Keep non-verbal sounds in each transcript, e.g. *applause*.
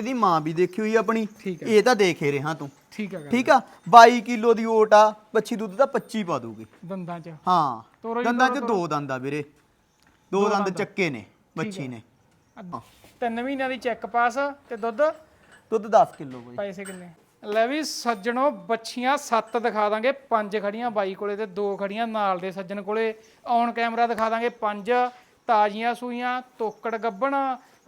ਇਹਦੀ ਮਾਂ ਵੀ ਦੇਖੀ ਹੋਈ ਆਪਣੀ। ਠੀਕ ਹੈ। ਇਹ ਤਾਂ ਦੇਖੇ ਰਿਹਾ ਤੂੰ। ਠੀਕ ਹੈ ਠੀਕ ਆ? 22 ਕਿਲੋ ਦੀ ਓਟ ਆ ਬੱਚੀ ਦੁੱਧ ਦਾ 25 ਪਾ ਦੂਗੀ ਦੰਦਾਂ 'ਚ। ਹਾਂ। ਜੀ, ਦੰਦਾਂ 'ਚ ਦੋ ਦੰਦ ਆ ਵੀਰੇ। ਦੋ ਦੰਦ ਚੱਕੇ ਨੇ ਬੱਚੀ ਨੇ। ਤਿੰਨ ਮਹੀਨਿਆਂ ਦੀ ਚੈੱਕ ਪਾਸ ਤੇ ਦੁੱਧ? ਦੁੱਧ 10 ਕਿਲੋ ਬਈ। ਪੈਸੇ ਕਿੰਨੇ? ਲੈ ਵੀ ਸੱਜਣੋ ਬੱਚੀਆਂ ਸੱਤ ਦਿਖਾ ਦਾਂਗੇ। ਪੰਜ ਖੜੀਆਂ ਬਾਈ ਕੋਲੇ ਤੇ ਦੋ ਖੜੀਆਂ ਨਾਲ ਦੇ ਸੱਜਣ ਕੋਲੇ। ਔਨ ਕੈਮਰਾ ਦਿਖਾ ਦਾਂਗੇ ਪੰਜ। ਤਾਜ਼ੀਆਂ ਸੂਈਆਂ ਤੋਕੜ ਗੱਬਣ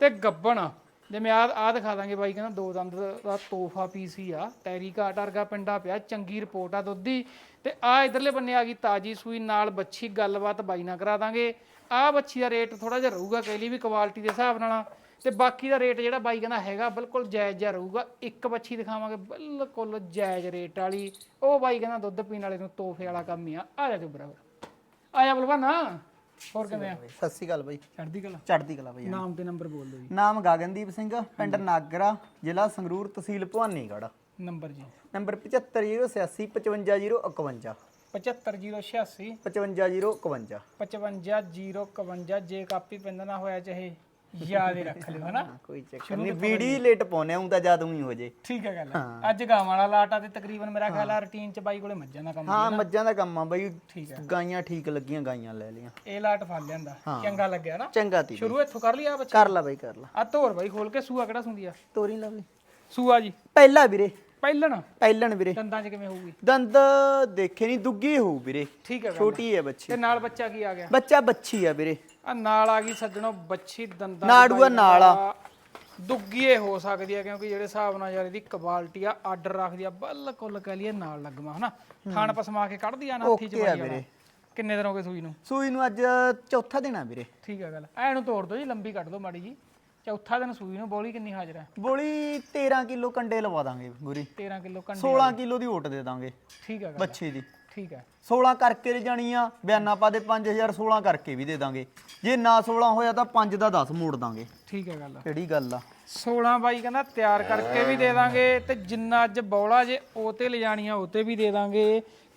ਤੇ ਗੱਬਣ। ਜਿਵੇਂ ਆ ਆ ਦਿਖਾ ਦਾਂਗੇ ਬਾਈ, ਕਹਿੰਦਾ ਦੋ ਦੰਦ ਦਾ ਤੋਹਫਾ ਪੀਸ ਹੀ ਆ। ਟੈਰੀਕਾ ਟਰਗਾ ਪਿੰਡਾ ਪਿਆ, ਚੰਗੀ ਰਿਪੋਰਟ ਆ ਦੁੱਧ। ਦੀ ਤੇ ਆ ਇਧਰਲੇ ਬੰਨੇ ਆ ਗਈ ਤਾਜੀ ਸੂਈ, ਨਾਲ ਬੱਚੀ ਗੱਲਬਾਤ ਬਾਈ ਨਾਲ ਕਰਾ ਦਾਂਗੇ। ਆ ਬੱਚੀ ਦਾ ਰੇਟ ਥੋੜਾ ਜਿਹਾ ਰਹੂਗਾ, ਕਹਿ ਲਈ ਵੀ ਕੁਆਲਿਟੀ ਦੇ ਹਿਸਾਬ ਨਾਲ। ਤੇ ਬਾਕੀ ਦਾ ਰੇਟ ਜਿਹੜਾ ਬਾਈ ਕਹਿੰਦਾ ਹੈਗਾ, ਬਿਲਕੁਲ ਜਾਇਜ਼ ਜਿਹਾ ਰਹੂਗਾ। ਇੱਕ ਬੱਚੀ ਦਿਖਾਵਾਂਗੇ, ਬਿਲਕੁਲ ਜਾਇਜ਼ ਰੇਟ ਵਾਲੀ। ਉਹ ਬਾਈ ਕਹਿੰਦਾ ਦੁੱਧ ਪੀਣ ਵਾਲੇ ਨੂੰ ਤੋਹਫੇ ਵਾਲਾ ਕੰਮ ਹੀ ਆ। ਆ ਜਾ ਤੂੰ ਬਰਾਬਰ। ਆ ਜਾ ਬਲਵਾਨਾ। ਹੋਰ ਕਿਵੇਂ ਆ? ਸਤਿ ਸ਼੍ਰੀ ਅਕਾਲ ਬਈ। ਚੜਦੀ ਕਲਾ? ਚੜ੍ਹਦੀ ਕਲਾ ਬਈ ਨਾਮ ਤੇ ਨੰਬਰ ਬੋਲ ਦਿਓ ਜੀ। ਨਾਮ ਗਗਨਦੀਪ ਸਿੰਘ ਪਿੰਡ ਨਾਗਰਾ ਜ਼ਿਲ੍ਹਾ ਸੰਗਰੂਰ ਤਹਿਸੀਲ ਭਵਾਨੀਗੜ੍ਹ। ਨੰਬਰ ਜੀ। ਨੰਬਰ 7508 55051 75086 55051 55051 ਜੇ ਕਾਪੀ ਪੈਂਦਾ ਨਾ ਹੋਇਆ ਚਾਹੇ। ਯਾਦ ਹੀ ਰੱਖ ਲਿਓ ਹਨਾ? ਕੋਈ ਚੱਕਰ ਨਹੀਂ ਵੀਡੀਓ ਲੇਟ ਪਾਉਨੇ ਹੁੰਦਾ ਜਦ ਹੀ ਹੋ ਜੇ। ਠੀਕ ਹੈ ਗੱਲ ਅੱਜ ਗਾਵਾਂ ਵਾਲਾ ਲਾਟਾ ਤੇ ਤਕਰੀਬਨ ਮੇਰਾ ਖਿਆਲ ਆ ਰੁਟੀਨ ਚ ਬਾਈ ਕੋਲੇ ਮੱਝਾਂ ਦਾ ਕੰਮ ਹਾਂ ਮੱਝਾਂ ਦਾ ਕੰਮ ਆ ਬਈ। ਠੀਕ ਹੈ ਗਾਈਆਂ ਠੀਕ ਲੱਗੀਆਂ ਗਾਈਆਂ ਲੈ ਲੀਆਂ ਇਹ ਲਾਟ ਫੜ ਲਿਆਂਦਾ। ਚੰਗਾ ਲੱਗਿਆ ਨਾ? ਚੰਗਾ ਤੀ ਸ਼ੁਰੂ ਇੱਥੋਂ ਕਰ ਲਿਆ ਬੱਚਾ? ਕਰ ਲਾ ਬਈ ਕਰ ਲਾ। ਆ ਧੋਰ ਬਾਈ ਖੋਲ ਕੇ ਸੂਆ ਕਿਹੜਾ ਸੁੰਦੀ ਆ? ਤੋਰੀ ਲਵਲੀ ਸੂਆ ਜੀ। ਪਹਿਲਾ ਵੀਰੇ। ਪਹਿਲਣ? ਪਹਿਲਣ ਵੀਰੇ। ਦੰਦਾਂ 'ਚ ਕਿਵੇਂ ਹੋਊਗੀ? ਦੰਦ ਦੇਖੇ ਨਹੀਂ ਦੁੱਗੀ ਹੋਊ ਵੀਰੇ। ਠੀਕ ਹੈ ਛੋਟੀ ਹੈ ਬੱਚੀ। ਤੇ ਨਾਲ ਬੱਚਾ ਕੀ ਆ ਗਿਆ? ਬੱਚਾ ਬੱਚੀ ਆ ਵੀਰੇ। ਆ ਨਾਲ ਆ ਗਈ ਸੱਜਣੋ ਬੱਚੀ ਦੰਦਾਂ ਨਾੜੂਆ ਨਾਲ ਆ। ਦੁੱਗੀਏ ਹੋ ਸਕਦੀ ਆ ਕਿਉਂਕਿ ਜਿਹੜੇ ਹਿਸਾਬ ਨਾਲ ਯਾਰ ਇਹਦੀ ਕੁਆਲਿਟੀ ਆ ਆਰਡਰ ਰੱਖਦੀ ਆ ਬਿਲਕੁਲ ਕਹਿ ਲਈਏ ਨਾਲ ਲੱਗਵਾ ਹਨਾ? ਥਾਣ ਪਸਮਾ ਕੇ ਕੱਢਦੀ ਆ ਨਾ ਹੱਥੀ ਚ ਆ ਪਾਈ ਵੀਰੇ। ਕਿੰਨੇ ਦਿਨ ਹੋ ਗਏ ਸੂਈ ਨੂੰ? ਸੂਈ ਨੂੰ ਅੱਜ ਚੌਥਾ ਦਿਨ ਆ ਵੀਰੇ। ਠੀਕ ਹੈ ਗੱਲ। ਐ ਨੂੰ ਤੋੜ ਦੋ ਜੀ ਲੰਬੀ ਕੱਢ ਦੋ ਮਾੜੀ ਜੀ। ਚੌਥਾ ਦਿਨ ਸੂਈ ਨੂੰ ਬੋਲੀ ਕਿੰਨੀ ਹਾਜ਼ਰ ਹੈ ਬੋਲੀ 13 ਕਿਲੋ ਕੰਡੇ ਲਵਾ ਦਾਂਗੇ ਗੁਰੀ। 13 ਕਿਲੋ ਕੰਡੇ 16 ਕਿਲੋ ਦੀ ਓਟ ਦੇ ਦਾਂਗੇ। ਠੀਕ ਹੈ ਗੱਲ ਬੱਚੇ ਦੀ। ਠੀਕ ਹੈ। 16 ਕਰਕੇ ਜਾਣੀ ਆ ਬਿਆਨਾ ਪਾ ਦੇ 5000 16 ਕਰਕੇ ਵੀ ਦੇ ਦਾਂਗੇ। ਜੇ ਨਾ 16 ਹੋਇਆ ਤਾਂ 5 ਦਾ 10 ਮੋੜ ਦਾਂਗੇ। ਠੀਕ ਹੈ ਗੱਲ। ਕਿਹੜੀ ਗੱਲ ਆ? 16 ਬਾਈ ਕਹਿੰਦਾ ਤਿਆਰ ਕਰਕੇ ਵੀ ਦੇ ਦਾਂਗੇ ਤੇ ਜਿੰਨਾ ਅੱਜ ਬੌਲਾ ਜੇ ਉਹ ਤੇ ਲਿਜਾਣੀਆਂ ਉਹ ਤੇ ਵੀ ਦੇ ਦਾਂਗੇ।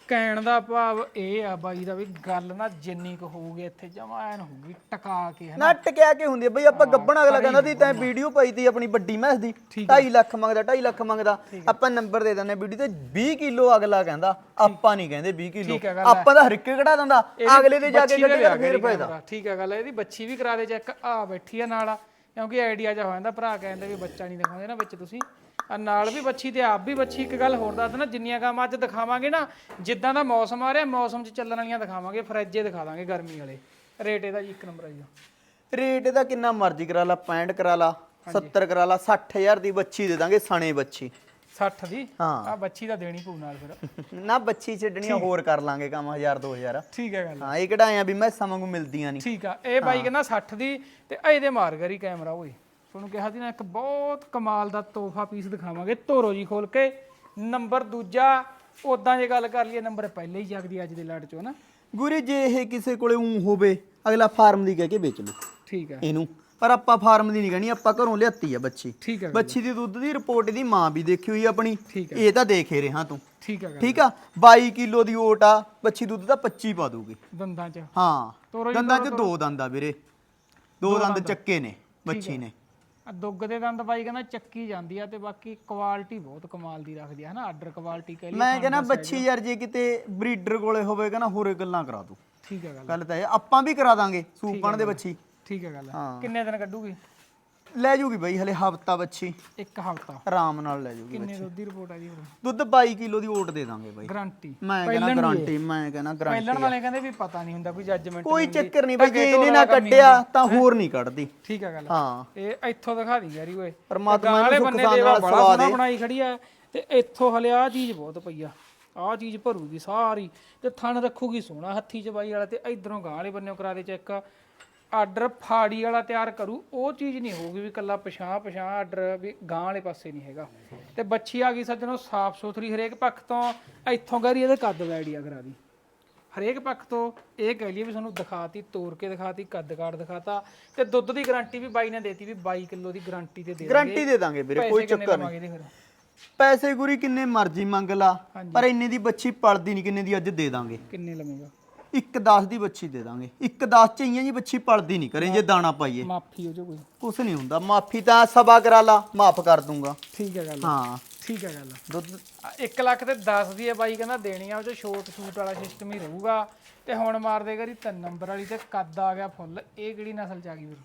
ਕਹਿਣ ਦਾ ਭਾਵ ਇਹ ਆ ਬਾਈ ਦਾ ਵੀ ਗੱਲ ਨਾ ਜਿੰਨੀ ਕੁ ਹੋਊਗੀ ਇੱਥੇ ਜਮਾ ਐਨ ਹੋਊਗੀ ਟਕਾ ਕੇ ਹਨਾ? ਨਾ ਟਕਿਆ ਕੇ ਹੁੰਦੀ ਆ ਬਈ ਆਪਾਂ ਗੱਬਣ ਅਗਲਾ ਕਹਿੰਦਾ ਦੀ ਤੈਂ ਵੀਡੀਓ ਪਾਈ ਤੀ ਆਪਣੀ ਵੱਡੀ ਮੈਸ ਦੀ 2.5 ਲੱਖ ਮੰਗਦਾ 2.5 ਲੱਖ ਮੰਗਦਾ ਆਪਾਂ ਨੰਬਰ ਦੇ ਦਿੰਦੇ ਵੀਡੀਓ ਤੇ 20 ਕਿਲੋ ਅਗਲਾ ਕਹਿੰਦਾ ਆਪਾਂ ਨਹੀਂ ਕਹਿੰਦੇ 20 ਕਿਲੋ। ਠੀਕ ਹੈ ਗੱਲ ਆਪਾਂ ਤਾਂ ਹਰਿੱਕੇ ਕਢਾ ਦਿੰਦਾ ਅਗਲੇ ਦੇ ਜਾ ਕੇ ਬੱਚੀ ਦਾ ਗੱਡੀ ਦਾ ਲਿਆ ਫੇਰ ਕਰੀ ਫਾਇਦਾ। ਕੈਮਰਾ। ਠੀਕ ਹੈ ਗੱਲ ਇਹਦੀ ਬੱਚੀ ਵੀ ਕਰਾ ਦੇ ਚੈੱਕ ਆ ਬੈਠੀ ਆ ਨਾਲ ਕਿਉਂਕਿ ਆਈਡੀਆ ਜਾ ਹੋ ਜਾਂਦਾ ਭਰਾ ਕਹਿੰਦੇ ਵੀ ਬੱਚਾ ਨਹੀਂ ਦਿਖਾਉਂਦੇ ਨਾ ਵਿੱਚ ਤੁਸੀਂ। ਆ ਨਾਲ ਵੀ ਬੱਚੀ ਤੇ ਆਪ ਵੀ ਬੱਚੀ ਇੱਕ ਗੱਲ ਹੋਰ ਦੱਸ ਦੇਣਾ ਜਿੰਨੀਆਂ ਕੰਮ ਅੱਜ ਦਿਖਾਵਾਂਗੇ ਨਾ ਜਿੱਦਾਂ ਦਾ ਮੌਸਮ ਆ ਰਿਹਾ ਮੌਸਮ 'ਚ ਚੱਲਣ ਵਾਲੀਆਂ ਦਿਖਾਵਾਂਗੇ ਫਰਿੱਜੇ ਦਿਖਾ ਦਾਂਗੇ ਗਰਮੀ ਵਾਲੇ। ਰੇਟ ਇਹਦਾ ਜੀ ਇੱਕ ਨੰਬਰ ਆ ਜੀ। ਰੇਟ ਇਹਦਾ ਕਿੰਨਾ ਮਰਜ਼ੀ ਕਰਾ ਲਾ 65 ਕਰਾ ਲਾ 70 ਕਰਾ ਲਾ 60000 ਦੀ ਬੱਚੀ ਦੇ ਦਾਂਗੇ ਸਣੇ ਬੱਚੀ। 60 ਦੀ? ਹਾਂ। ਆ ਬੱਚੀ ਦਾ ਦੇਣੀ ਪਊ ਨਾਲ ਫਿਰ। *laughs* ਨਾ ਬੱਚੀ ਛੱਡਣੀਆਂ ਹੋਰ ਕਰ ਲਾਂਗੇ ਕੰਮ 1000 2000 ਠੀਕ ਹੈ ਗੱਲ। ਹਾਂ ਇਹ ਕਿਹੜਾ ਆ ਵੀ ਮੈਂ ਵਾਂਗੂ ਮਿਲਦੀਆਂ ਨਹੀਂ। ਠੀਕ ਆ ਇਹ ਬਾਈ ਕਹਿੰਦਾ 60 ਦੀ ਤੇ ਇਹਦੇ ਮਾਰ ਕਰੀ ਕੈਮਰਾ ਓਏ। ਤੁਹਾਨੂੰ ਕਿਹਾ ਸੀ ਨਾ ਇੱਕ ਬਹੁਤ ਕਮਾਲ ਦਾ ਤੋਹਫਾ ਪੀਸ ਦਿਖਾਵਾਂਗੇ। ਧੋਰੋ ਜੀ ਖੋਲ ਕੇ। ਨੰਬਰ ਦੂਜਾ ਉਦਾਂ ਜੇ ਗੱਲ ਕਰ ਲਈਏ ਨੰਬਰ ਪਹਿਲੇ ਹੀ ਜਗਦੀ ਅੱਜ ਦੇ ਲੜ ਚੋਂ ਨਾ ਗੁਰੀ ਜੇ ਇਹ ਕਿਸੇ ਕੋਲੇ ਉਂ ਹੋਵੇ ਅਗਲਾ ਫਾਰਮ ਦੀ ਕਹਿ ਕੇ ਵੇਚ ਲੂ ਠੀਕ ਹੈ ਇਹਨੂੰ। ਪਰ ਆਪਾਂ ਫਾਰਮ ਦੀ ਨਹੀਂ ਕਹਿਣੀ ਆਪਾਂ ਘਰੋਂ ਲਿਆਤੀ ਆ ਬੱਚੀ। ਠੀਕ ਹੈ ਬੱਚੀ ਦੀ ਦੁੱਧ ਦੀ ਰਿਪੋਰਟ ਦੀ ਮਾਂ ਵੀ ਦੇਖੀ ਹੋਈ ਆਪਣੀ। ਇਹ ਤਾਂ ਦੇਖੇ ਰਿਹਾ ਤੂੰ। ਠੀਕ ਹੈ ਠੀਕ ਆ? 22 ਕਿਲੋ ਦੀ ਓਟ ਆ ਬੱਚੀ ਦੁੱਧ ਦਾ 25 ਪਾ ਦੂਗੀ ਦੰਦਾਂ 'ਚ। ਹਾਂ। ਦੰਦਾਂ 'ਚ ਦੋ ਦੰਦ ਆ ਵੀਰੇ। ਦੋ ਦੰਦ ਚੱਕੇ ਨੇ ਬੱਚੀ ਨੇ। ਆ ਦੁੱਗ ਦੇ ਦੰਦ ਬਾਈ ਕਹਿੰਦਾ ਚੱਕੀ ਜਾਂਦੀ ਆ ਤੇ ਬਾਕੀ ਕੁਆਲਿਟੀ ਬਹੁਤ ਕਮਾਲ ਦੀ ਰੱਖਦੀ ਆ ਹਨਾ? ਆਰਡਰ ਕੁਆਲਿਟੀ ਕਹਿ ਲਈ ਮੈਂ ਕਹਿੰਦਾ ਬੱਚੀ ਯਾਰ ਜੇ ਕਿਤੇ ਬਰੀਡਰ ਕੋਲੇ ਹੋਵੇ ਕਹਿੰਦਾ ਹੋਰੇ ਗੱਲਾਂ ਕਰਾ ਦੂ ਠੀਕ ਹੈ ਗੱਲ। ਗੱਲ ਤਾਂ ਇਹ ਆਪਾਂ ਵੀ ਕਰਾ ਦਾਂਗੇ ਸੂਪਣ ਦੇ ਬੱਚੀ। ਠੀਕ ਹੈ ਗੱਲ ਹਾਂ। ਕਿੰਨੇ ਦਿਨ ਕੱਢੂਗੀ? ਲੈ ਜੂਗੀ ਬਈ ਹਲੇ ਹਫਤਾ ਬੱਚੀ। ਇੱਕ ਹਫਤਾ। ਆਰਾਮ ਨਾਲ ਲੈ ਜੂਗੀ ਕਿੰਨੇ ਦੁੱਧ ਦੀ ਰਿਪੋਰਟ ਆ ਜੀ ਦੁੱਧ 22 ਕਿਲੋ ਦੀ ਓਟ ਦੇ ਦਾਂਗੇ ਬਾਈ। ਗਾਰੰਟੀ ਮੈਂ ਕਹਿੰਦਾ ਗਾਰੰਟੀ ਮੈਂ ਕਹਿੰਦਾ ਗਾਰੰਟੀ ਪਹਿਲਣ ਵਾਲੇ ਕਹਿੰਦੇ ਵੀ ਪਤਾ ਨਹੀਂ ਹੁੰਦਾ ਕੋਈ ਜੱਜਮੈਂਟ ਕੋਈ ਚੱਕਰ ਨਹੀਂ ਬਈ ਜੇ ਇਹਨੇ ਨਾ ਕੱਢਿਆ ਤਾਂ ਹੋਰ ਨਹੀਂ ਕੱਢਦੀ। ਠੀਕ ਹੈ ਗੱਲ। ਹਾਂ। ਇਹ ਇੱਥੋਂ ਦਿਖਾ ਦੀ ਯਾਰੀ ਓਏ। ਪਰਮਾਤਮਾ ਬੰਨੇ ਸੁੱਖ ਦੇ ਨਾਲ ਬੜਾ ਸਵਾ ਸੋਹਣਾ ਦੇ। ਬਣਾਈ ਖੜੀ ਆ। ਤੇ ਇੱਥੋਂ ਹਲੇ ਆ ਚੀਜ਼ ਬਹੁਤ ਪਈ ਆ। ਆ ਚੀਜ਼ ਭਰੂਗੀ ਸਾਰੀ। ਤੇ ਥਣ ਰੱਖੂਗੀ ਸੋਹਣਾ ਹੱਥੀ ਚ ਬਾਈ ਵਾਲਾ ਤੇ ਇਧਰੋਂ ਗਾਂ ਵਾਲੇ ਬੰਨਿਓ ਕਰਾ ਦੇ ਚੈੱਕ। ਆਰਡਰ ਫਾੜੀ ਵਾਲਾ ਤਿਆਰ ਕਰੂ ਉਹ ਚੀਜ਼ ਨਹੀਂ ਹੋਊਗੀ ਵੀ ਕੱਲਾ ਪਛਾਂ ਪਛਾਂ ਆਰਡਰ ਵੀ ਗਾਂ ਵਾਲੇ ਪਾਸੇ ਨਹੀਂ ਹੈਗਾ। ਤੇ ਬੱਚੀ ਆ ਗਈ ਸੱਜਣੋ ਸਾਫ਼ ਸੁਥਰੀ ਹਰੇਕ ਪੱਖ ਤੋਂ ਇੱਥੋਂ ਗਰੀ ਇਹਦੇ ਕੱਦ ਵੈੜੀਆ ਕਰਾ ਦੀ। ਹਰੇਕ ਪੱਖ ਤੋਂ ਇਹ ਕਹਿ ਲਈਏ ਵੀ ਤੁਹਾਨੂੰ ਦਿਖਾਤੀ ਤੋੜ ਕੇ ਦਿਖਾਤੀ ਕੱਦ ਕਾੜ ਦਿਖਾਤਾ ਤੇ ਦੁੱਧ ਦੀ ਗਾਰੰਟੀ ਵੀ ਬਾਈ ਨੇ ਦੇਤੀ ਵੀ 22 ਕਿਲੋ ਦੀ ਗਾਰੰਟੀ ਤੇ ਦੇ ਗਾਰੰਟੀ ਦੇ ਦਾਂਗੇ ਵੀਰੇ ਕੋਈ ਚੱਕਰ ਨਹੀਂ। ਪੈਸੇ ਗੁਰੀ ਕਿੰਨੇ ਮਰਜ਼ੀ ਮੰਗ ਲਾ ਪਰ ਇੰਨੇ ਦੀ ਬੱਚੀ ਪਲਦੀ ਨਹੀਂ ਕਿੰਨੇ ਦੀ ਅੱਜ ਦੇ ਦਾਂਗੇ। ਕਿੰਨੇ ਲਵੇਂਗਾ? ਇੱਕ 10 ਦੀ ਬੱਚੀ ਦੇ ਦਾਂਗੇ। ਇੱਕ 10 ਚ ਹੀ ਆ ਜੀ ਬੱਚੀ ਪਲਦੀ ਨਹੀਂ ਕਰੇ ਜੇ ਦਾਣਾ ਪਾਈਏ। ਮਾਫੀ ਹੋ ਜੋ ਕੋਈ ਕੁਛ ਨਹੀਂ ਹੁੰਦਾ। ਮਾਫੀ ਤਾਂ ਸਭਾ ਕਰਾ ਲਾ ਮਾਫ ਕਰ ਦੂੰਗਾ। ਠੀਕ ਹੈ ਗੱਲ। ਹਾਂ। ਠੀਕ ਹੈ ਗੱਲ। ਦੁੱਧ 1 ਲੱਖ ਤੇ 10 ਦੀ ਹੈ ਬਾਈ ਕਹਿੰਦਾ ਦੇਣੀ ਆ ਉਹ ਚ ਸ਼ੋਰਟ ਸ਼ੂਟ ਵਾਲਾ ਸਿਸਟਮ ਹੀ ਰਹੂਗਾ। ਤੇ ਹੁਣ ਮਾਰ ਦੇ ਕਰੀ ਤਿੰਨ ਨੰਬਰ ਵਾਲੀ ਤੇ ਕੱਦ ਆ ਗਿਆ ਫੁੱਲ। ਇਹ ਕਿਹੜੀ ਨਸਲ ਚ ਆ ਗਈ ਵੀਰ?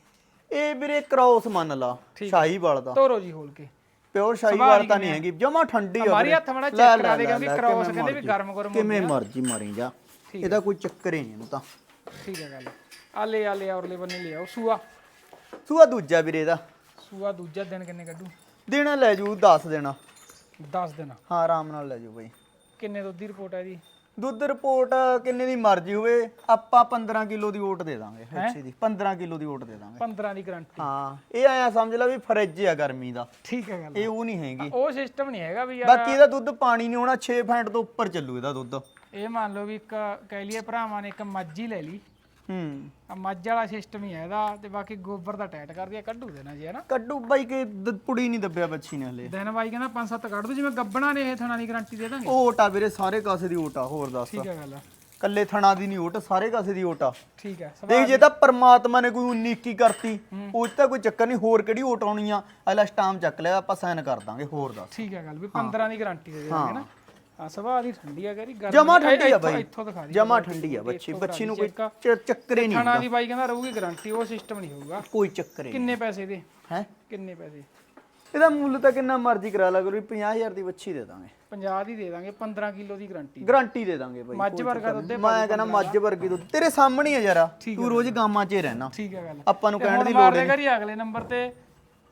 ਇਹ ਵੀਰੇ ਕ੍ਰੋਸ ਮੰਨ ਲਾ ਸ਼ਾਹੀਵਾਲ ਦਾ। ਤੋਰੋ ਜੀ ਹੋਲ ਕੇ। ਪਿਓਰ ਸ਼ਾਹੀਵਾਲ ਤਾਂ ਨਹੀਂ ਹੈਗੀ ਜਮਾ ਠੰਡੀ ਆ ਮਾਰੀ। ਹੱਥ ਮਾੜਾ ਚੈੱਕ ਕਰਾ ਦੇ ਕਿਉਂਕਿ ਕ੍ਰੋਸ ਕਹਿੰਦੇ ਵੀ। ਗਰਮ ਗਰਮ ਕਿਵੇਂ ਮਰਜ਼ੀ ਮਾਰੀ ਜਾ। ਇਹਦਾ ਕੋਈ ਚੱਕਰ ਹੀ ਨਹੀਂ ਇਹਨੂੰ ਤਾਂ। ਠੀਕ ਹੈ ਗੱਲ। ਆ ਲੈ ਆ ਲੈ ਔਰਲੇ ਬੰਨੇ ਲੈ ਆਓ। ਸੂਆ। ਸੂਆ ਦੂਜਾ ਵੀਰੇ ਦਾ। ਸੂਆ ਦੂਜਾ ਦਿਨ ਕਿੰਨੇ ਕੱਢੂ? ਦੇਣਾ ਲੈ ਜੂ 10 ਦੇਣਾ। 10 ਦਿਨ ਹਾਂ ਆਰਾਮ ਨਾਲ ਲੈ ਜੂ ਬਈ। ਕਿੰਨੇ ਦੁੱਧ ਦੀ ਰਿਪੋਰਟ ਹੈ ਜੀ ਦੁੱਧ ਰਿਪੋਰਟ ਕਿੰਨੇ ਦੀ ਮਰਜ਼ੀ ਹੋਵੇ ਆਪਾਂ 15 ਕਿਲੋ ਦੀ ਓਟ ਦੇ ਦਾਂਗੇ ਅੱਛੀ ਦੀ 15 ਕਿਲੋ ਦੀ ਓਟ ਦੇ ਦਾਂਗੇ। 15 ਦੀ ਗਰੰਟੀ ਹਾਂ ਇਹ ਆਇਆ ਸਮਝ ਲੈ ਵੀ ਫਰਿੱਜ ਆ ਗਰਮੀ ਦਾ। ਠੀਕ ਹੈ ਗੱਲ। ਇਹ ਉਹ ਨਹੀਂ ਹੈਗੀ। ਉਹ ਸਿਸਟਮ ਨਹੀਂ ਹੈਗਾ ਵੀ ਯਾਰ। ਬਾਕੀ ਇਹਦਾ ਦੁੱਧ ਪਾਣੀ ਨਹੀਂ ਹੋਣਾ 6 ਫੈਂਟ ਤੋਂ ਉੱਪਰ ਚੱਲੂ ਇਹਦਾ ਦੁੱਧ। ਇਹ ਮੰਨ ਲਓ ਵੀ ਇੱਕ ਕਹਿ ਲਈਏ ਭਰਾਵਾਂ ਨੇ ਇੱਕ ਮੱਝ ਹੀ ਲੈ ਲਈ। ਹੂੰ। ਆ ਮੱਝ ਵਾਲਾ ਸਿਸਟਮ ਹੀ ਹੈ ਇਹਦਾ ਤੇ ਬਾਕੀ ਗੋਬਰ ਦਾ ਟੈਟ ਕਰਦੀ ਆ ਕੱਢੂ ਦੇਣਾ ਜੀ ਹਨਾ? ਕੱਡੂ ਬਾਈ ਕੇ ਦ- ਪੁੜੀ ਨਹੀਂ ਦੱਬਿਆ ਬੱਚੀ ਨੇ ਹਲੇ। ਦਿਨ ਬਾਈ ਕਹਿੰਦਾ ਪੰਜ ਸੱਤ ਕੱਢ ਦੂ ਜਿਵੇਂ ਗੱਬਣਾ ਨੇ ਇਹ ਥਣਾ ਦੀ ਗਾਰੰਟੀ ਦੇ ਦਾਂਗੇ। ਓਟ ਆ ਵੀਰੇ ਸਾਰੇ ਕਾਸੇ ਦੀ ਓਟ ਆ ਹੋਰ ਦੱਸ। ਠੀਕ ਹੈ ਗੱਲ ਕੱਲੇ ਥਣਾ ਦੀ ਨਹੀਂ ਓਟ ਸਾਰੇ ਕਾਸੇ ਦੀ ਓਟ। ਆ ਠੀਕ ਹੈ ਦੇਖ ਜੇ ਤਾਂ ਪਰਮਾਤਮਾ ਨੇ ਕੋਈ 19 ਕੀ ਕਰਤੀ ਉਹ 'ਚ ਤਾਂ ਕੋਈ ਚੱਕਰ ਨਹੀਂ ਹੋਰ ਕਿਹੜੀ ਓਟ ਆਉਣੀ ਆ? ਅਗਲਾ ਸਟਾਮ ਚੱਕ ਲਿਆ ਆਪਾਂ ਸਾਈਨ ਕਰ ਦਾਂਗੇ ਹੋਰ ਦੱਸ। ਠੀਕ ਹੈ ਗੱਲ ਵੀ 15 ਦੀ ਗਾਰੰਟੀ ਦੇ ਦਾਂਗੇ ਨਾ। ਦੀ ਠੰਡੀ ਆ ਗਰੀ ਗਰਮ ਜਮਾ ਦੀ- ਠੰਡੀ ਆ ਇੱਥੋਂ- ਬਾਈ। ਇੱਥੋਂ ਦਿਖਾ ਦੀ ਜਮਾ ਠੰਡੀ ਆ ਬੱਚੀ। ਬੱਚੀ ਨੂੰ ਕੋਈ ਚ- ਚੱਕਰੇ ਨਹੀਂ ਥਣਾ ਦੀ ਬਾਈ ਕਹਿੰਦਾ ਰਹੂਗੀ ਗਾਰੰਟੀ ਉਹ ਸਿਸਟਮ ਨਹੀਂ ਹੋਊਗਾ। ਕੋਈ ਚੱਕਰੇ ਨਹੀਂ ਕਿੰਨੇ ਪੈਸੇ ਦੇ? ਹੈ? ਕਿੰਨੇ ਪੈਸੇ? ਇਹਦਾ ਮੁੱਲ ਤਾਂ ਕਿੰਨਾ ਮਰਜ਼ੀ ਕਰਾ ਲਾ ਗੁਰੂ 50000 ਦੀ ਬੱਚੀ ਦੇ ਦਾਂਗੇ। 50 ਦੀ ਦੇ ਦਾਂਗੇ 15 ਕਿਲੋ ਦੀ ਗਾਰੰਟੀ। ਗਾਰੰਟੀ ਦੇ ਦਾਂਗੇ ਬਾਈ ਮੱਝ ਵਰਗਾ ਦੁੱਧ ਮੈਂ ਕਹਿੰਦਾ ਮੱਝ ਵਰਗੀ ਦੁੱਧ। ਤੇਰੇ ਸਾਹਮਣੇ ਹੀ ਆ ਯਾਰਾ ਤੂੰ ਰੋਜ਼ ਗਾਵਾਂ 'ਚ ਹੀ ਰਹਿਣਾ। ਠੀਕ ਹੈ ਗੱਲ। ਆਪਾਂ ਨੂੰ ਕਹਿਣ ਦੀ ਕਰੀ ਅਗਲੇ ਨੰਬਰ ਤੇ।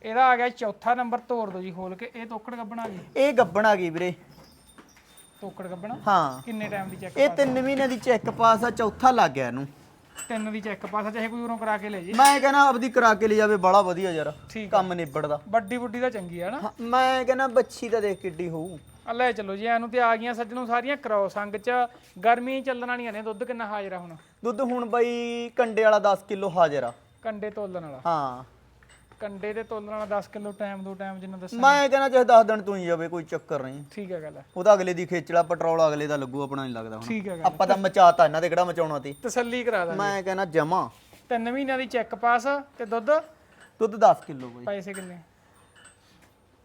ਇਹਦਾ ਆ ਗਿਆ ਚੌਥਾ ਨੰਬਰ ਤੋੜ ਦੋ ਜੀ ਖੋਲ ਕੇ ਇਹ ਤੋਕੜ ਗੱਬਣਾ ਗਈ। ਇਹ ਗੱਬਣ ਗਈ ਵੀਰੇ। ਤੋਕੜ ਗੱਬਣਾ? ਹਾਂ। ਕਿੰਨੇ ਟਾਈਮ ਦੀ ਚੈੱਕ ਇਹ 3 ਮਹੀਨੇ ਦੀ ਚੈੱਕ ਪਾਸ ਆ ਚੌਥਾ ਲੱਗ ਗਿਆ ਇਹਨੂੰ। ਤਿੰਨ ਦੀ ਚੈੱਕ ਪਾਸ ਆ, ਚਾਹੇ ਕੋਈ ਉਰੋਂ ਕਰਾ ਕੇ ਲੈ ਜੇ। ਮੈਂ ਕਹਿੰਦਾ ਆਪਦੀ ਕਰਾ ਕੇ ਲੈ ਜਾਵੇ ਬੜਾ ਵਧੀਆ ਯਾਰ ਠੀਕ ਕੰਮ ਨਿਬੜਦਾ। ਵੱਡੀ ਬੁੱਢੀ ਦਾ ਚੰਗੀ ਆ ਨਾ। ਹਾਂ, ਮੈਂ ਕਹਿੰਦਾ ਬੱਚੀ ਤਾਂ ਦੇਖ ਕਿੱਡੀ ਹੋਊ। ਆ ਲੈ ਚਲੋ ਜੀ ਇਹਨੂੰ ਤੇ ਆ ਗਈਆਂ ਸੱਜਣੋਂ ਸਾਰੀਆਂ ਕ੍ਰੋਸ ਅੰਗ ਚ। ਗਰਮੀ ਚੱਲਣ ਵਾਲੀਆਂ ਨੇ ਦੁੱਧ ਕਿੰਨਾ ਹਾਜ਼ਰ ਆ ਹੁਣ? ਦੁੱਧ ਹੁਣ ਬਾਈ ਕੰਡੇ ਵਾਲਾ 10 ਕਿਲੋ ਹਾਜ਼ਰ ਆ। ਕੰਡੇ ਤੋਲਣ ਵਾਲਾ। ਹਾਂ। ਕੰਡੇ ਤੇ ਤੋਲਣ ਵਾਲਾ 10 ਕਿਲੋ ਟਾਈਮ ਦੋ ਟਾਈਮ ਜਿੰਨਾ ਦੱਸਾਂ। ਮੈਂ ਕਹਿੰਦਾ ਚਾਹੇ 10 ਦਿਨ ਤੂੰ ਹੀ ਜਾਵੇ ਕੋਈ ਚੱਕਰ ਨਹੀਂ। ਠੀਕ ਹੈ ਗੱਲ ਉਹਦਾ ਅਗਲੇ ਦੀ ਖੇਚਲਾ ਪੈਟਰੋਲ ਅਗਲੇ ਦਾ ਲੱਗੂ ਆਪਣਾ ਨਹੀਂ ਲੱਗਦਾ ਹੁਣ। ਠੀਕ ਹੈ ਗੱਲ ਆਪਾਂ ਤਾਂ ਮਚਾਤਾ ਇਹਨਾਂ ਦੇ ਕਿਹੜਾ ਮਚਾਉਣਾ ਤੀ ਤਸੱਲੀ ਕਰਾ ਦਾਂਗੇ। ਮੈਂ ਕਹਿੰਦਾ ਜਮਾ। ਤਿੰਨ ਮਹੀਨਿਆਂ ਦੀ ਚੈੱਕ ਪਾਸ ਤੇ ਦੁੱਧ? ਦੁੱਧ 10 ਕਿਲੋ ਬਾਈ ਪੈਸੇ ਕਿੰਨੇ?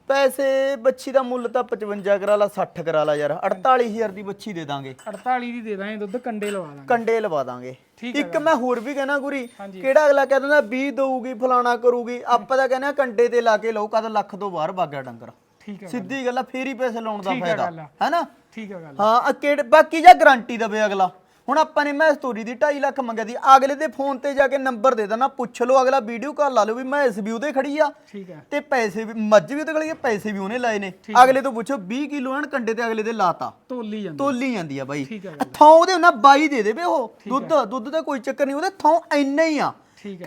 ਪੈਸੇ ਬੱਚੀ ਦਾ ਮੁੱਲ ਤਾਂ 55 ਕਰਾ ਲਾ 60 ਕਰਾ ਲਾ ਯਾਰ। 48000 ਦੀ ਬੱਚੀ ਦੇ ਦਾਂਗੇ। 48 ਦੀ ਦੇ ਦਾਂਗੇ ਦੁੱਧ ਕੰਡੇ ਲਵਾ ਦਾਂਗੇ। ਕੰਡੇ ਲਵਾ ਦਾਂਗੇ। ਠੀਕ ਇੱਕ ਮੈਂ ਹੋਰ ਵੀ ਕਹਿਣਾ ਗੁਰੀ। ਕਿਹੜਾ ਅਗਲਾ ਕਹਿ ਦਿੰਦਾ 20 ਦਊਗੀ ਫਲਾਣਾ ਕਰੂਗੀ ਆਪਾਂ ਤਾਂ ਕਹਿੰਦੇ ਆ ਕੰਡੇ ਤੇ ਲਾ ਕੇ ਲਓ ਕਦ ਲੱਖ ਤੋਂ ਬਾਹਰ ਬਾਗਿਆ ਡੰਗਰ। ਠੀਕ ਹੈ ਸਿੱਧੀ ਗੱਲ ਆ ਫੇਰ ਹੀ ਪੈਸੇ ਲਾਉਣ ਦਾ ਹੈ ਫਾਇਦਾ। ਹੈਨਾ ਠੀਕ ਹੈ ਗੱਲ ਹਾਂ ਕਿਹੜੇ ਬਾਕੀ ਜਾਂ ਗਾਰੰਟੀ ਦਵੇ ਅਗਲਾ। ਹੁਣ ਆਪਾਂ ਨੇ ਮੈਂ ਸਟੋਰੀ ਦੀ 2.5 ਲੱਖ ਮੰਗਿਆ ਦੀ ਅਗਲੇ ਦੇ ਫੋਨ ਤੇ ਜਾ ਕੇ ਨੰਬਰ ਦੇ ਦੇਣਾ ਪੁੱਛ ਲਓ ਅਗਲਾ ਵੀਡੀਓ ਕਾਲ ਲਾ ਲਓ ਵੀ ਮੈਂ ਇਸ ਵੀ ਉਹਦੇ ਖੜੀ ਆ। ਠੀਕ ਹੈ। ਤੇ ਪੈਸੇ ਵੀ ਮੱਝ ਵੀ ਉਹਦੇ ਕੋਲ ਗਈ ਪੈਸੇ ਵੀ ਉਹਨੇ ਲਾਏ ਨੇ। ਅਗਲੇ ਤੋਂ ਪੁੱਛੋ 20 ਕਿਲੋ ਹਨ ਕੰਡੇ ਤੇ ਅਗਲੇ ਦੇ ਲਾਤਾ। ਤੋਲੀ ਜਾਂਦੀ ਤੋਲੀ ਜਾਂਦੀ ਆ ਬਾਈ। ਥਾਂ ਉਹਦੇ ਉਹਨਾਂ 22 ਦੇ ਦੇਵੇ ਉਹ। ਦੁੱਧ ਦੁੱਧ ਦਾ ਕੋਈ ਚੱਕਰ ਨਹੀਂ ਉਹਦੇ ਥਾਂ ਇੰਨਾ ਹੀ ਆ।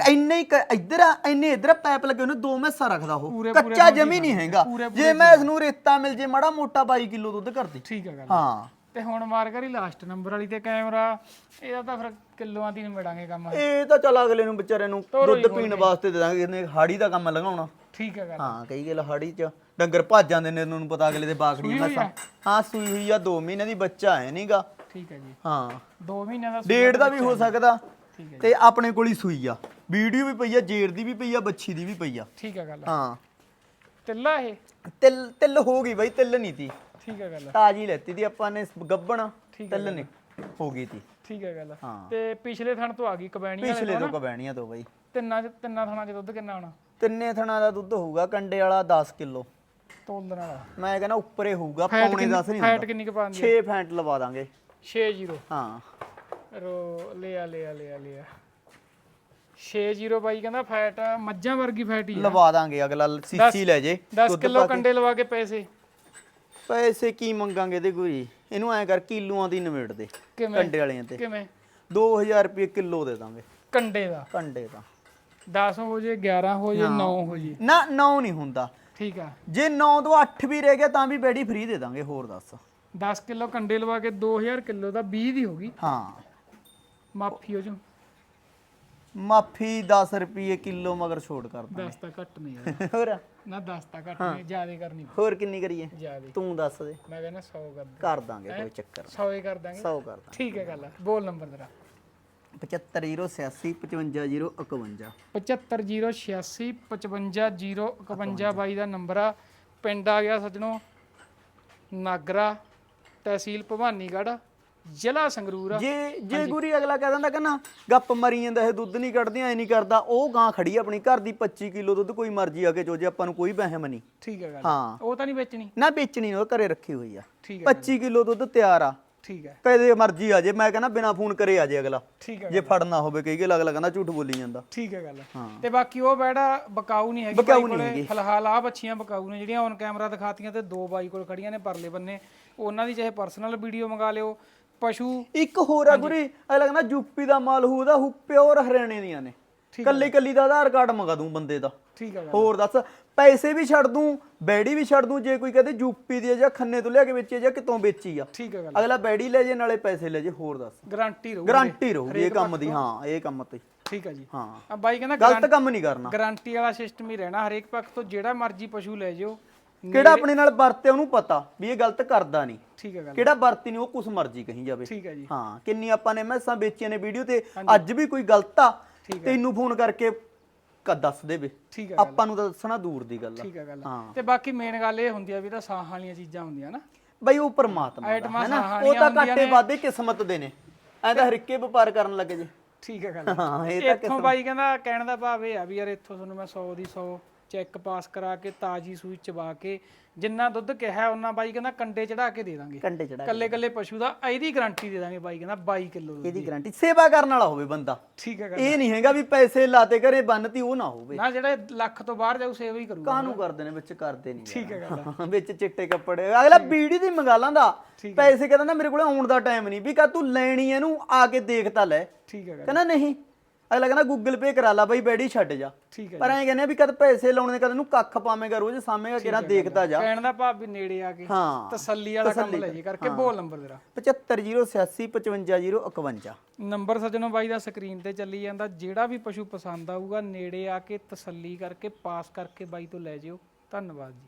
ਇੰਨਾ ਹੀ ਇੱਧਰ ਆ ਇੰਨੇ ਇੱਧਰ ਪੈਪ ਲੱਗੇ ਉਹਨੇ ਦੋ ਮੈਸਾਂ ਰੱਖਦਾ ਉਹ। ਕੱਚਾ ਜਮੀ ਨਹੀਂ ਹੈਗਾ। ਜੇ ਮੈਂ ਇਸ ਨੂੰ ਰੇਤਾ ਮਿਲ ਜੇ ਮਾੜਾ ਮੋਟਾ 22 ਕਿਲੋ ਦੁੱਧ ਕਰਦੀ। ਠੀਕ ਹੈ ਹਾਂ। ਤੇ ਹੁਣ ਮਾਰ ਕਰੀ ਲਾਸਟ ਨੰਬਰ ਵਾਲੀ ਤੇ ਕੈਮਰਾ ਇਹਦਾ ਤਾਂ ਫਿਰ ਕਿਲੋਆਂ ਦੀ ਨਿਬੜਾਂਗੇ ਕੰਮ ਇਹ। ਤਾਂ ਚੱਲ ਅਗਲੇ ਨੂੰ ਵਿਚਾਰੇ ਨੂੰ ਦੁੱਧ ਪੀਣ ਵਾਸਤੇ ਦੇ ਦਾਂਗੇ ਇਹਨੇ ਹਾੜੀ ਦਾ ਕੰਮ ਲਗਾਉਣਾ ਠੀਕ ਹੈ ਗੱਲ। ਹਾਂ ਕਈ ਗੱਲ ਹਾੜੀ ਚ। ਡੰਗਰ ਭੱਜ ਜਾਂਦੇ ਨੇ ਇਹਨਾਂ ਨੂੰ ਪਤਾ ਅਗਲੇ ਦੇ ਬਾਗੜੀਆਂ ਮੈਸਾਂ। ਹਾਂ? ਸੂਈ ਹੋਈ ਆ 2 ਮਹੀਨੇ ਦੀ ਬੱਚਾ ਹੈ ਨਹੀਂਗਾ ਠੀਕ ਹੈ ਜੀ। ਹਾਂ। 2 ਮਹੀਨਿਆਂ ਦਾ ਡੇਢ ਦਾ ਵੀ ਹੋ ਸਕਦਾ। ਤੇ ਆਪਣੇ ਕੋਲ ਹੀ ਸੂਈ ਆ। ਵੀਡੀਓ ਵੀ ਪਈ ਆ ਜੇਰ ਦੀ ਵੀ ਪਈ ਆ ਬੱਚੀ ਦੀ ਵੀ ਪਈ ਆ। ਠੀਕ ਹੈ ਗੱਲ। ਹਾਂ। ਤਿੱਲਾ ਇਹ? ਤਿਲ ਤਿਲ ਹੋ ਗਈ ਬਾਈ ਤਿਲ ਨਹੀਂ ਤੀ। ਠੀਕ ਹੈ ਗੱਲ। ਤਾਜੀ ਲੈਤੀ ਦੀ ਆਪਾਂ ਨੇ ਗੱਬਣ ਤਿਲ ਨਹੀਂ ਹੋ ਗਈ ਤੀ। ਠੀਕ ਹੈ ਗੱਲ। ਹਾਂ। ਤੇ ਪਿਛਲੇ ਥਣ ਤੋਂ ਆ ਗਈ ਕਬੈਣੀ ਵਾਲੇ ਪਿਛਲੇ ਤੋਂ ਕਬੈਣੀਆਂ ਤੋਂ ਬਾਈ। ਤਿੰਨਾਂ ਚ ਤਿੰਨਾਂ ਥਣਾਂ ਚ ਦੁੱਧ ਕਿੰਨਾ ਆਉਣਾ ਤਿੰਨੇ ਥਣਾ ਦਾ ਦੁੱਧ ਹੋਊਗਾ ਕੰਡੇ ਵਾਲਾ 10 ਕਿਲੋ। ਤੋਲਣ ਵਾਲਾ। ਮੈਂ ਕਹਿੰਦਾ ਉੱਪਰੇ ਹੋਊਗਾ ਪੌਣੇ 10 ਨਹੀਂ ਫੈਟ ਹੁੰਦਾ। ਕਿੰਨੀ ਕੁ ਪਾਉਂਦੀ 6 ਫੈਂਟ ਲਵਾ ਦਾਂਗੇ। 60 ਹਾਂ। ਰੋ ਲਿਆ ਲਿਆ ਲਿਆ ਲਿਆ। 60 ਬਾਈ ਕਹਿੰਦਾ ਫੈਟ ਮੱਝਾਂ ਵਰਗੀ ਫੈਟ ਹੀ ਆ। ਲਵਾ ਦਾਂਗੇ ਅਗਲਾ ਸੀਸੀ ਲੈ ਜੇ 10 ਕਿਲੋ ਕੰਡੇ ਲਵਾ ਕੇ ਪੈਸੇ। ਪੈਸੇ ਕੀ ਮੰਗਾਂਗੇ ਤੇ ਕੋਈ? ਇਹਨੂੰ ਐ ਕਰ ਕਿਲੋਆਂ ਦੀ ਨਿਬੇੜ ਦੇ ਕਿਵੇਂ? ਕੰਡੇ ਵਾਲਿਆਂ ਤੇ। ਕਿਵੇਂ? 2000 ਰੁਪਏ ਕਿਲੋ ਦੇ ਦਾਂਗੇ। ਕੰਡੇ ਦਾ? ਕੰਡੇ ਦਾ। 10 ਹੋ ਜੇ 11 ਹੋ ਜੇ 9 ਹੋ ਜੇ। ਨਾ 9 ਨਹੀਂ ਹੁੰਦਾ। ਠੀਕ ਆ। ਜੇ 9 ਤੋਂ 8 ਵੀ ਰਹਿ ਗਿਆ ਤਾਂ ਵੀ ਬੈਡੀ ਫ੍ਰੀ ਦੇ ਦਾਂਗੇ ਹੋਰ ਦੱਸ। 10 ਕਿਲੋ ਕੰਡੇ ਲਵਾ ਕੇ 2000 ਕਿਲੋ ਦਾ 20 ਦੀ ਹੋ ਗਈ। ਹਾਂ। ਮਾਫੀ ਹੋ ਜੋ। ਮਾਫੀ 10 ਰੁਪਏ ਕਿਲੋ ਮਗਰ ਛੋੜ ਕਰ ਦਾਂਗੇ 10 ਤਾਂ ਘੱਟ ਨਹੀਂ ਯਾਰ। *laughs* ਹੋਰ? ਨਾ 10 ਤਾਂ ਘੱਟ ਨਹੀਂ ਜ਼ਿਆਦਾ ਕਰਨੀ ਹੋਰ ਕਿੰਨੀ ਕਰੀਏ? ਜ਼ਿਆਦਾ। ਤੂੰ ਦੱਸ ਦੇ। ਮੈਂ ਕਹਿੰਦਾ 100 ਕਰ ਦਾਂ ਕਰ ਦਾਂਗੇ ਕੋਈ ਚੱਕਰ 100 ਹੀ ਕਰ ਦਾਂਗੇ। 100 ਕਰ ਦਾਂਗੇ। ਠੀਕ ਹੈ ਗੱਲ ਬੋਲ ਨੰਬਰ ਤੇਰਾ। 75086 55051 75086 55051 ਬਾਈ ਦਾ ਨੰਬਰ ਆ। ਪਿੰਡ ਆ ਗਿਆ ਸੱਜਣੋ। ਨਾਗਰਾ ਤਹਿਸੀਲ ਭਵਾਨੀਗੜ੍ਹ। ਜ਼ਿਲ੍ਹਾ ਸੰਗਰੂਰ। ਆ ਜੇ ਜੇ ਗੁਰੀ ਅਗਲਾ ਕਹਿ ਦਿੰਦਾ ਕਹਿੰਦਾ ਗੱਪ ਮਰੀ ਜਾਂਦਾ ਇਹ ਦੁੱਧ ਨਹੀਂ ਕੱਢਦੀ ਐ ਨਹੀਂ ਕਰਦਾ ਉਹ ਗਾਂ ਖੜੀ ਆ ਆਪਣੀ ਘਰ ਦੀ 25 ਕਿਲੋ ਦੁੱਧ ਕੋਈ ਮਰਜ਼ੀ ਆ ਕੇ ਚੋ ਜੇ ਆਪਾਂ ਨੂੰ ਕੋਈ ਵਹਿਮ ਨਹੀਂ। ਠੀਕ ਹੈ ਗੱਲ। ਹਾਂ। ਉਹ ਤਾਂ ਨਹੀਂ ਵੇਚਣੀ। ਨਾ ਵੇਚਣੀ ਉਹ ਘਰੇ ਰੱਖੀ ਹੋਈ ਆ। ਠੀਕ ਹੈ 25 ਕਿਲੋ ਦੁੱਧ ਤਿਆਰ ਆ। ਠੀਕ ਹੈ। ਕਦੇ ਮਰਜ਼ੀ ਆ ਜੇ ਮੈਂ ਕਹਿੰਦਾ ਬਿਨਾ ਫੋਨ ਕਰੇ ਆ ਜੇ ਅਗਲਾ। ਠੀਕ ਹੈ ਜੇ ਫੜਨਾ ਹੋਵੇ ਕਈ ਗੱਲ ਅਗਲਾ ਕਹਿੰਦਾ ਝੂਠ ਬੋਲੀ ਜਾਂਦਾ। ਠੀਕ ਹੈ ਗੱਲ। ਤੇ ਬਾਕੀ ਉਹ ਬੈੜਾ ਬਕਾਊ ਨਹੀਂ ਹੈਗੀ। ਬਕਾਊ ਨਹੀਂ ਹੈਗੀ। ਫਿਲਹਾਲ ਆ ਬੱਚੀਆਂ ਬਕਾਊ ਨੇ ਜਿਹੜੀਆਂ ਔਨ ਕੈਮਰਾ ਦਿਖਾਤੀਆਂ ਤੇ ਦੋ ਬਾਈ ਕੋਲ ਖੜੀਆਂ ਨੇ ਪਰਲੇ ਬੰਨੇ। ਉਹਨਾਂ ਦੀ ਚਾਹੇ ਪਰਸਨਲ ਵੀਡੀਓ ਮੰਗਾ ਲਿਓ ਪਸ਼ੂ। ਇੱਕ ਹੋਰ ਆ ਗੁਰੀ ਅਗਲਾ ਕਹਿੰਦਾ ਯੂਪੀ ਦਾ ਮਾਲ ਹੂ ਉਹਦਾ ਹੂ ਪਿਓਰ ਹਰਿਆਣੇ ਦੀਆਂ ਨੇ। ਕੱਲੀ ਕੱਲੀ ਦਾ ਆਧਾਰ ਕਾਰਡ ਮੰਗਾ ਦੂੰ ਬੰਦੇ ਦਾ। ਠੀਕ ਗੱਲ ਹੋਰ ਦੱਸ ਪੈਸੇ ਵੀ ਛੱਡ ਦੂੰ ਬੈੜੀ ਵੀ ਛੱਡ ਦੂੰ ਜੇ ਕੋਈ ਕਹਦੇ ਯੂਪੀ ਦੀ ਆ ਜਾਂ ਖੰਨੇ ਤੋਂ ਲਿਆ ਕੇ ਵੇਚੀ ਆ ਜਾਂ ਕਿਤੋਂ ਵੇਚੀ ਆ। ਠੀਕ ਹੈ ਗੱਲ ਅਗਲਾ ਬੈੜੀ ਲੈ ਜੇ ਨਾਲੇ ਪੈਸੇ ਲੈ ਜੇ ਹੋਰ ਦੱਸ। ਗਾਰੰਟੀ ਰਹੂ ਗਾਰੰਟੀ ਰਹੂਗੀ ਇਹ ਕੰਮ ਦੀ ਹਾਂ ਇਹ ਕੰਮ ਤੇ। ਠੀਕ ਹੈ ਜੀ। ਹਾਂ। ਆ ਬਾਈ ਕਹਿੰਦਾ ਗਲਤ ਕੰਮ ਨਹੀਂ ਕਰਨਾ। ਗਾਰੰਟੀ ਵਾਲਾ ਸਿਸਟਮ ਹੀ ਰਹਿਣਾ ਹਰੇਕ ਪੱਖ ਤੋਂ ਜਿਹੜਾ ਮਰਜ਼ੀ ਪਸ਼ੂ ਲੈ ਜਿਓ। ਕਿਹੜਾ ਆਪਣੇ ਨਾਲ ਵਰਤੇ ਉਹਨੂੰ ਪਤਾ ਵੀ ਇਹ ਗਲਤ ਕਰਦਾ ਨਹੀਂ। ਠੀਕ ਹੈ ਗੱਲ। ਕਿਹੜਾ ਵਰਤੀ ਨਹੀਂ ਉਹ ਕੁਛ ਮਰਜ਼ੀ ਕਹੀ ਜਾਵੇ। ਠੀਕ ਹੈ ਜੀ। ਹਾਂ ਕਿੰਨੀ ਆਪਾਂ ਨੇ ਮੈਸਾਂ ਵੇਚੀਆਂ ਨੇ ਵੀਡੀਓ ਤੇ ਅੱਜ ਵੀ ਕੋਈ ਗਲਤ ਆ ਤੈਨੂੰ ਫੋਨ ਕਰਕੇ ਕ ਦੱਸ ਦੇਵੇ। ਠੀਕ ਹੈ ਆਪਾਂ ਨੂੰ ਤਾਂ ਦੱਸਣਾ ਦੂਰ ਦੀ ਗੱਲ ਆ। ਠੀਕ ਹੈ ਗੱਲ। ਤੇ ਬਾਕੀ ਮੇਨ ਗੱਲ ਇਹ ਹੁੰਦੀ ਆ ਵੀ ਤਾਂ ਸਾਹ ਵਾਲੀਆਂ ਚੀਜ਼ਾਂ ਹੁੰਦੀਆਂ ਨਾ। ਬਈ ਉਹ ਪਰਮਾਤਮਾ ਦਾ ਹੈ ਨਾ? ਉਹ ਤਾਂ ਘਾਟੇ ਵਾਧੇ ਕਿਸਮਤ ਦੇ ਨੇ। ਐ ਤਾਂ ਹਰਿੱਕੇ ਵਪਾਰ ਕਰਨ ਲੱਗੇ ਜੇ। ਠੀਕ ਹੈ ਗੱਲ। ਹਾਂ ਇਹ ਤਾਂ ਇੱਥੋਂ ਬਾਈ ਕਹਿੰਦਾ ਕਹਿਣ ਦਾ ਭਾਵ ਇਹ ਆ ਵੀ ਯਾਰ ਇੱਥੋਂ ਤੁਹਾਨੂੰ ਮੈਂ 100 ਦੀ 100 ਚੈੱਕ ਪਾਸ ਕਰਾ ਕੇ ਤਾਜੀ ਸੂਈ ਚਬਾ ਕੇ ਜਿੰਨਾ ਦੁੱਧ ਕਿਹਾ ਉਹਨਾਂ ਬਾਈ ਕਹਿੰਦਾ ਕੰਡੇ ਚੜਾ ਕੇ ਦੇ ਦਾਂਗੇ। ਕੰਡੇ ਚੜਾ ਕੱਲੇ ਕੱਲੇ ਪਸ਼ੂ ਦਾ ਇਹਦੀ ਗਾਰੰਟੀ ਦੇ ਦਾਂਗੇ ਬਾਈ ਕਹਿੰਦਾ 22 ਕਿਲੋ ਇਹਦੀ ਗਾਰੰਟੀ। ਸੇਵਾ ਕਰਨ ਵਾਲਾ ਹੋਵੇ ਬੰਦਾ। ਠੀਕ ਹੈ ਗੱਲ। ਇਹ ਨਹੀਂ ਹੈਗਾ ਵੀ ਪੈਸੇ ਲਾਤੇ ਘਰੇ ਬੰਨਤੀ ਉਹ ਨਾ ਹੋਵੇ। ਨਾ ਜਿਹੜਾ ਲੱਖ ਤੋਂ ਬਾਹਰ ਜਾਊ ਸੇਵਾ ਹੀ ਕਰੂਗਾ ਕਾਹਨੂੰ ਕਰਦੇ ਨੇ ਵਿੱਚ ਕਰਦੇ ਨਹੀਂ ਠੀਕ ਹੈ ਗੱਲ ਵਿੱਚ ਚਿੱਟੇ ਕੱਪੜੇ। ਅਗਲਾ ਬੀੜੀ ਦੀ ਮੰਗਾ ਲਾਂਦਾ। ਪੈਸੇ ਕਹਿੰਦਾ ਨਾ ਮੇਰੇ ਕੋਲ ਆਉਣ ਦਾ ਟਾਈਮ ਨਹੀਂ। ਵੀ ਕਹ ਤੂੰ ਲੈਣੀ ਇਹਨੂੰ ਆ ਕੇ ਦੇਖ ਤਾਂ ਲੈ। ਠੀਕ ਹੈ ਗੱਲ। ਕਹਿੰਦਾ ਨਹੀਂ। ਅਗਲਾ ਕਹਿੰਦਾ ਗੂਗਲ ਪੇ ਕਰਾ ਲਾ ਬਈ ਬੈੜੀ ਛੱਡ ਜਾ। ਠੀਕ ਹੈ ਪਰ ਐਂ ਕਹਿੰਦੇ ਆ ਵੀ ਕਦ ਪੈਸੇ ਲਾਉਣੇ ਨੇ ਕਦ ਨੂੰ ਕੱਖ ਪਾਵੇਂਗਾ ਰੋਜ਼ ਸਾਹਮਣੇਗਾ ਕਿਹੜਾ ਦੇਖਦਾ ਜਾ। ਕਹਿਣ ਦਾ ਭਾਵ ਵੀ ਨੇੜੇ ਆ ਕੇ। ਹਾਂ ਤਸੱਲੀ ਵਾਲਾ ਕੰਮ ਲੈ ਜੀ ਕਰਕੇ ਬੋਲ ਨੰਬਰ ਤੇਰਾ 75086 55051 ਨੰਬਰ ਸੱਜਣੋ ਬਾਈ ਦਾ ਸਕਰੀਨ ਤੇ ਚੱਲੀ ਜਾਂਦਾ। ਜਿਹੜਾ ਵੀ ਪਸ਼ੂ ਪਸੰਦ ਆਊਗਾ ਨੇੜੇ ਆ ਕੇ ਤਸੱਲੀ ਕਰਕੇ ਪਾਸ ਕਰਕੇ ਬਾਈ ਤੋਂ ਲੈ ਜਿਓ। ਧੰਨਵਾਦ ਜੀ।